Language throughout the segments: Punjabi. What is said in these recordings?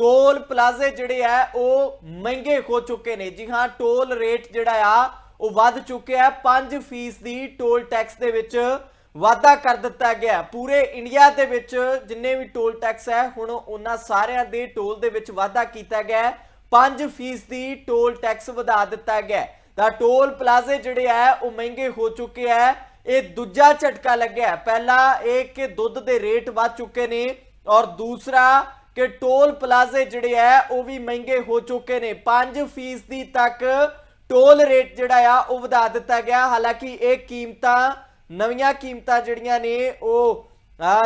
ਟੋਲ ਪਲਾਜ਼ੇ ਜਿਹੜੇ ਆ, ਉਹ ਮਹਿੰਗੇ ਹੋ ਚੁੱਕੇ ਨੇ। ਜੀ ਹਾਂ, ਟੋਲ ਰੇਟ ਜਿਹੜਾ ਆ, ਉਹ ਵੱਧ ਚੁੱਕਿਆ ਹੈ। 5% ਦੀ ਟੋਲ ਟੈਕਸ ਦੇ ਵਿੱਚ ਵਾਧਾ ਕਰ ਦਿੱਤਾ ਗਿਆ ਪੂਰੇ ਇੰਡੀਆ ਦੇ ਵਿੱਚ ਜਿੰਨੇ ਵੀ ਟੋਲ ਟੈਕਸ ਹੈ, ਹੁਣ ਉਹਨਾਂ ਸਾਰਿਆਂ ਦੇ ਟੋਲ ਦੇ ਵਿੱਚ ਵਾਧਾ ਕੀਤਾ ਗਿਆ ਹੈ। 5% ਦੀ ਟੋਲ ਟੈਕਸ ਵਧਾ ਦਿੱਤਾ ਗਿਆ ਤਾਂ ਟੋਲ ਪਲਾਜ਼ੇ ਜਿਹੜੇ ਆ, ਉਹ ਮਹਿੰਗੇ ਹੋ ਚੁੱਕੇ ਆ। ਇਹ ਦੂਜਾ ਝਟਕਾ ਲੱਗਿਆ ਹੈ। ਪਹਿਲਾ ਇਹ ਕਿ ਦੁੱਧ ਦੇ ਰੇਟ ਵੱਧ ਚੁੱਕੇ ਨੇ ਔਰ ਦੂਸਰਾ ਕਿ ਟੋਲ ਪਲਾਜ਼ੇ ਜਿਹੜੇ ਆ ਉਹ ਵੀ ਮਹਿੰਗੇ ਹੋ ਚੁੱਕੇ ਨੇ। 5% ਦੀ ਤੱਕ ਟੋਲ ਰੇਟ ਜਿਹੜਾ ਆ ਉਹ ਵਧਾ ਦਿੱਤਾ ਗਿਆ। ਹਾਲਾਂਕਿ ਇਹ ਕੀਮਤਾਂ ਨਵੀਆਂ ਕੀਮਤਾਂ ਜਿਹੜੀਆਂ ਨੇ ਉਹ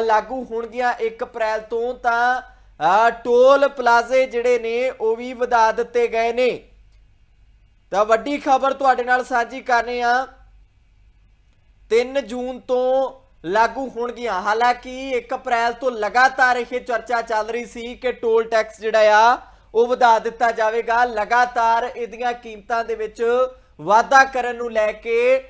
ਲਾਗੂ ਹੋਣਗੀਆਂ 1 ਅਪ੍ਰੈਲ ਤੋਂ ਤਾਂ ਆ, ਟੋਲ ਪਲਾਜ਼ੇ ਜਿਹੜੇ ਨੇ ਉਹ ਵੀ ਵਧਾ ਦਿੱਤੇ ਗਏ ਨੇ। ਤਾਂ ਵੱਡੀ ਖਬਰ ਤੁਹਾਡੇ ਨਾਲ ਸਾਂਝੀ ਕਰਨੇ ਆ। 3 ਜੂਨ ਤੋਂ ਲਾਗੂ ਹੋਣਗੀਆਂ। ਹਾਲਾਂਕਿ 1 ਅਪ੍ਰੈਲ ਤੋਂ ਲਗਾਤਾਰ ਇਹ ਚਰਚਾ ਚੱਲ ਰਹੀ ਸੀ ਕਿ ਟੋਲ ਟੈਕਸ ਜਿਹੜਾ ਆ, ਉਹ ਵਧਾ ਦਿੱਤਾ ਜਾਵੇਗਾ। ਲਗਾਤਾਰ ਇਹਦੀਆਂ ਕੀਮਤਾਂ ਦੇ ਵਿੱਚ ਵਾਧਾ ਕਰਨ ਨੂੰ ਲੈ ਕੇ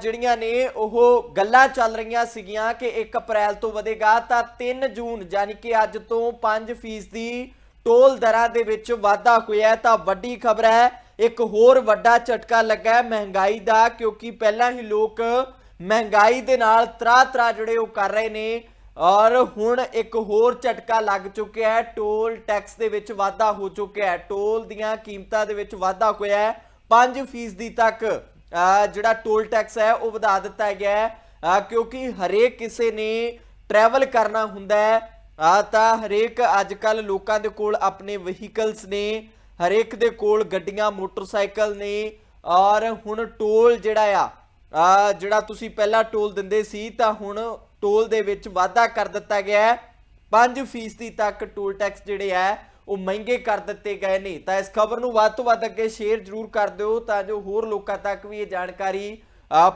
ਜਿਹੜੀਆਂ ਨੇ, ਉਹ ਗੱਲਾਂ ਚੱਲ ਰਹੀਆਂ ਸੀਗੀਆਂ ਕਿ 1 ਅਪ੍ਰੈਲ ਤੋਂ ਵਧੇਗਾ। ਤਾਂ 3 ਜੂਨ, ਯਾਨੀ ਕਿ ਅੱਜ ਤੋਂ 5% ਦੀ ਟੋਲ ਦਰਾਂ ਦੇ ਵਿੱਚ ਵਾਧਾ ਹੋਇਆ ਤਾਂ ਵੱਡੀ ਖਬਰ ਹੈ, ਇੱਕ ਹੋਰ ਵੱਡਾ ਝਟਕਾ ਲੱਗਾ ਹੈ ਮਹਿੰਗਾਈ ਦਾ, ਕਿਉਂਕਿ ਪਹਿਲਾਂ ਹੀ ਲੋਕ ਮਹਿੰਗਾਈ ਦੇ ਨਾਲ ਤਰਾ ਤਰਾ ਜਿਹੜੇ ਉਹ ਕਰ ਰਹੇ ਨੇ ਔਰ ਹੁਣ ਇੱਕ ਹੋਰ ਝਟਕਾ ਲੱਗ ਚੁੱਕਿਆ ਹੈ। ਟੋਲ ਟੈਕਸ ਦੇ ਵਿੱਚ ਵਾਧਾ ਹੋ ਚੁੱਕਿਆ ਹੈ। ਟੋਲ ਦੀਆਂ ਕੀਮਤਾਂ ਦੇ ਵਿੱਚ ਵਾਧਾ ਹੋਇਆ ਹੈ। 5% ਦੀ ਤੱਕ ਜਿਹੜਾ ਟੋਲ ਟੈਕਸ ਹੈ ਉਹ ਵਧਾ ਦਿੱਤਾ ਗਿਆ ਹੈ। ਕਿਉਂਕਿ ਹਰੇਕ ਕਿਸੇ ਨੇ ਟਰੈਵਲ ਕਰਨਾ ਹੁੰਦਾ ਹੈ। ਆ ਤਾਂ ਹਰੇਕ ਅੱਜ ਕੱਲ ਲੋਕਾਂ ਦੇ ਕੋਲ ਆਪਣੇ ਵਹੀਕਲਸ ਨੇ, ਹਰੇਕ ਦੇ ਕੋਲ ਗੱਡੀਆਂ, ਮੋਟਰਸਾਈਕਲ ਨੇ ਔਰ ਹੁਣ ਟੋਲ ਜਿਹੜਾ ਆ ਜਿਹੜਾ ਤੁਸੀਂ ਪਹਿਲਾਂ ਟੋਲ ਦਿੰਦੇ ਸੀ, ਤਾਂ ਹੁਣ ਟੋਲ ਦੇ ਵਿੱਚ ਵਾਧਾ ਕਰ ਦਿੱਤਾ ਗਿਆ ਹੈ। 5% ਤੱਕ ਟੋਲ ਟੈਕਸ ਜਿਹੜੇ ਹੈ, ਉਹ ਮਹਿੰਗੇ ਕਰ ਦਿੱਤੇ ਗਏ ਨੇ। ਤਾਂ ਇਸ ਖਬਰ ਨੂੰ ਵੱਧ ਤੋਂ ਵੱਧ ਅੱਗੇ ਸ਼ੇਅਰ ਜ਼ਰੂਰ ਕਰ ਦਿਓ, ਤਾਂ ਜੋ ਹੋਰ ਲੋਕਾਂ ਤੱਕ ਵੀ ਇਹ ਜਾਣਕਾਰੀ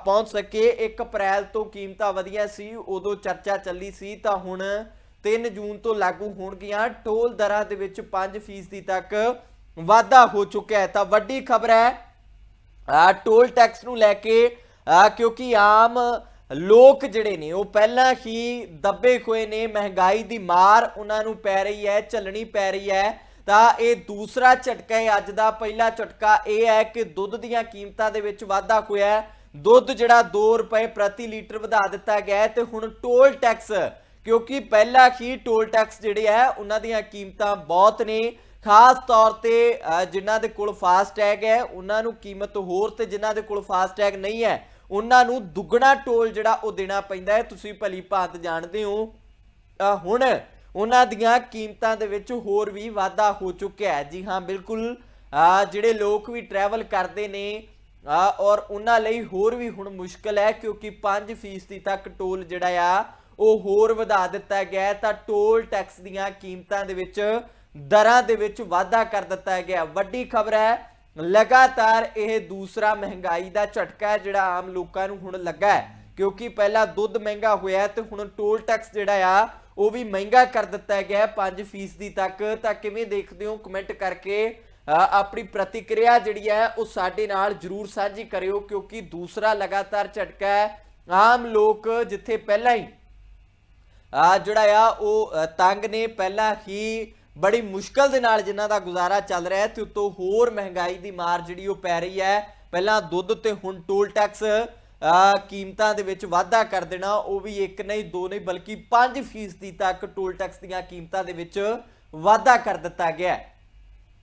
ਪਹੁੰਚ ਸਕੇ। 1 ਅਪ੍ਰੈਲ ਤੋਂ ਕੀਮਤਾਂ ਵਧੀਆਂ ਸੀ, ਉਦੋਂ ਚਰਚਾ ਚੱਲੀ ਸੀ, ਤਾਂ ਹੁਣ 3 ਜੂਨ ਤੋਂ ਲਾਗੂ ਹੋਣਗੀਆਂ। ਟੋਲ ਦਰਾਂ ਦੇ ਵਿੱਚ 5% ਤੱਕ ਵਾਧਾ ਹੋ ਚੁੱਕਿਆ ਹੈ। ਤਾਂ ਵੱਡੀ ਖਬਰ ਹੈ ਟੋਲ ਟੈਕਸ ਨੂੰ ਲੈ ਕੇ ਕਿਉਂਕਿ ਆਮ ਲੋਕ ਜਿਹੜੇ ਨੇ, ਉਹ ਪਹਿਲਾਂ ਹੀ ਦੱਬੇ ਹੋਏ ਨੇ, ਮਹਿੰਗਾਈ ਦੀ ਮਾਰ ਉਹਨਾਂ ਨੂੰ ਪੈ ਰਹੀ ਹੈ, ਝੱਲਣੀ ਪੈ ਰਹੀ ਹੈ। ਤਾਂ ਇਹ ਦੂਸਰਾ ਝਟਕਾ ਹੈ, ਅੱਜ ਦਾ ਪਹਿਲਾ ਝਟਕਾ ਇਹ ਹੈ ਕਿ ਦੁੱਧ ਦੀਆਂ ਕੀਮਤਾਂ ਦੇ ਵਿੱਚ ਵਾਧਾ ਹੋਇਆ ਹੈ। ਦੁੱਧ ਜਿਹੜਾ 2 ਰੁਪਏ ਪ੍ਰਤੀ ਲੀਟਰ ਵਧਾ ਦਿੱਤਾ ਗਿਆ ਹੈ ਤੇ ਹੁਣ ਟੋਲ ਟੈਕਸ, ਕਿਉਂਕਿ ਪਹਿਲਾਂ ਹੀ ਟੋਲ ਟੈਕਸ ਜਿਹੜੇ ਆ ਉਹਨਾਂ ਦੀਆਂ ਕੀਮਤਾਂ ਬਹੁਤ ਨੇ। ਖਾਸ ਤੌਰ ਤੇ ਜਿਨ੍ਹਾਂ ਦੇ ਕੋਲ ਫਾਸਟ ਟੈਗ ਹੈ, ਉਹਨਾਂ ਨੂੰ ਕੀਮਤ ਹੋਰ ਤੇ ਜਿਨ੍ਹਾਂ ਦੇ ਕੋਲ ਫਾਸਟ ਟੈਗ ਨਹੀਂ ਹੈ ਉਹਨਾਂ ਨੂੰ ਦੁੱਗਣਾ ਟੋਲ ਜਿਹੜਾ ਉਹ ਦੇਣਾ ਪੈਂਦਾ ਹੈ। ਤੁਸੀਂ ਭਲੀ ਭਾਂਤ ਜਾਣਦੇ ਹੋ। ਹੁਣ ਉਹਨਾਂ ਦੀਆਂ ਕੀਮਤਾਂ ਦੇ ਵਿੱਚ ਹੋਰ ਵੀ ਵਾਧਾ ਹੋ ਚੁੱਕਿਆ ਹੈ। ਜੀ ਹਾਂ, ਬਿਲਕੁਲ। ਜਿਹੜੇ ਲੋਕ ਵੀ ਟਰੈਵਲ ਕਰਦੇ ਨੇ ਔਰ ਉਹਨਾਂ ਲਈ ਹੋਰ ਵੀ ਹੁਣ ਮੁਸ਼ਕਲ ਹੈ, ਕਿਉਂਕਿ 5% ਤੱਕ ਟੋਲ ਜਿਹੜਾ ਆ, ਉਹ ਹੋਰ ਵਧਾ ਦਿੱਤਾ ਗਿਆ ਤਾਂ ਟੋਲ ਟੈਕਸ ਦੀਆਂ ਕੀਮਤਾਂ ਦੇ ਵਿੱਚ ਦਰਾਂ ਦੇ ਵਿੱਚ ਵਾਧਾ ਕਰ ਦਿੱਤਾ ਗਿਆ। ਵੱਡੀ ਖਬਰ ਹੈ ਲਗਾਤਾਰ ਇਹ ਦੂਸਰਾ ਮਹਿੰਗਾਈ ਦਾ ਝਟਕਾ ਹੈ, ਜਿਹੜਾ ਆਮ ਲੋਕਾਂ ਨੂੰ ਹੁਣ ਲੱਗਾ ਹੈ। ਕਿਉਂਕਿ ਪਹਿਲਾਂ ਦੁੱਧ ਮਹਿੰਗਾ ਹੋਇਆ ਤੇ ਹੁਣ ਟੋਲ ਟੈਕਸ ਜਿਹੜਾ ਆ, ਉਹ ਵੀ ਮਹਿੰਗਾ ਕਰ ਦਿੱਤਾ ਗਿਆ 5% ਦੀ ਤੱਕ। ਤਾਂ ਕਿਵੇਂ ਦੇਖਦੇ ਹੋ? ਕਮੈਂਟ ਕਰਕੇ ਆਪਣੀ ਪ੍ਰਤੀਕਿਰਿਆ ਜਿਹੜੀ ਹੈ, ਉਹ ਸਾਡੇ ਨਾਲ ਜਰੂਰ ਸਾਂਝੀ ਕਰਿਓ, ਕਿਉਂਕਿ ਦੂਸਰਾ ਲਗਾਤਾਰ ਝਟਕਾ ਹੈ। ਆਮ ਲੋਕ ਜਿੱਥੇ ਪਹਿਲਾਂ ਹੀ ਆ ਜਿਹੜਾ ਆ, ਉਹ ਤੰਗ ਨੇ, ਪਹਿਲਾਂ ਹੀ ਬੜੀ ਮੁਸ਼ਕਲ ਦੇ ਨਾਲ ਜਿਨ੍ਹਾਂ ਦਾ ਗੁਜ਼ਾਰਾ ਚੱਲ ਰਿਹਾ ਹੈ ਤੇ ਉਤੋਂ ਹੋਰ ਮਹਿੰਗਾਈ ਦੀ ਮਾਰ ਜਿਹੜੀ ਉਹ ਪੈ ਰਹੀ ਹੈ। ਪਹਿਲਾਂ ਦੁੱਧ ਤੇ ਹੁਣ ਟੋਲ ਟੈਕਸ ਕੀਮਤਾਂ ਦੇ ਵਿੱਚ ਵਾਧਾ ਕਰ ਦੇਣਾ, ਉਹ ਵੀ ਇੱਕ ਨਹੀਂ, ਦੋ ਨਹੀਂ, ਬਲਕਿ 5% ਤੱਕ ਟੋਲ ਟੈਕਸ ਦੀਆਂ ਕੀਮਤਾਂ ਦੇ ਵਿੱਚ ਵਾਧਾ ਕਰ ਦਿੱਤਾ ਗਿਆ ਹੈ।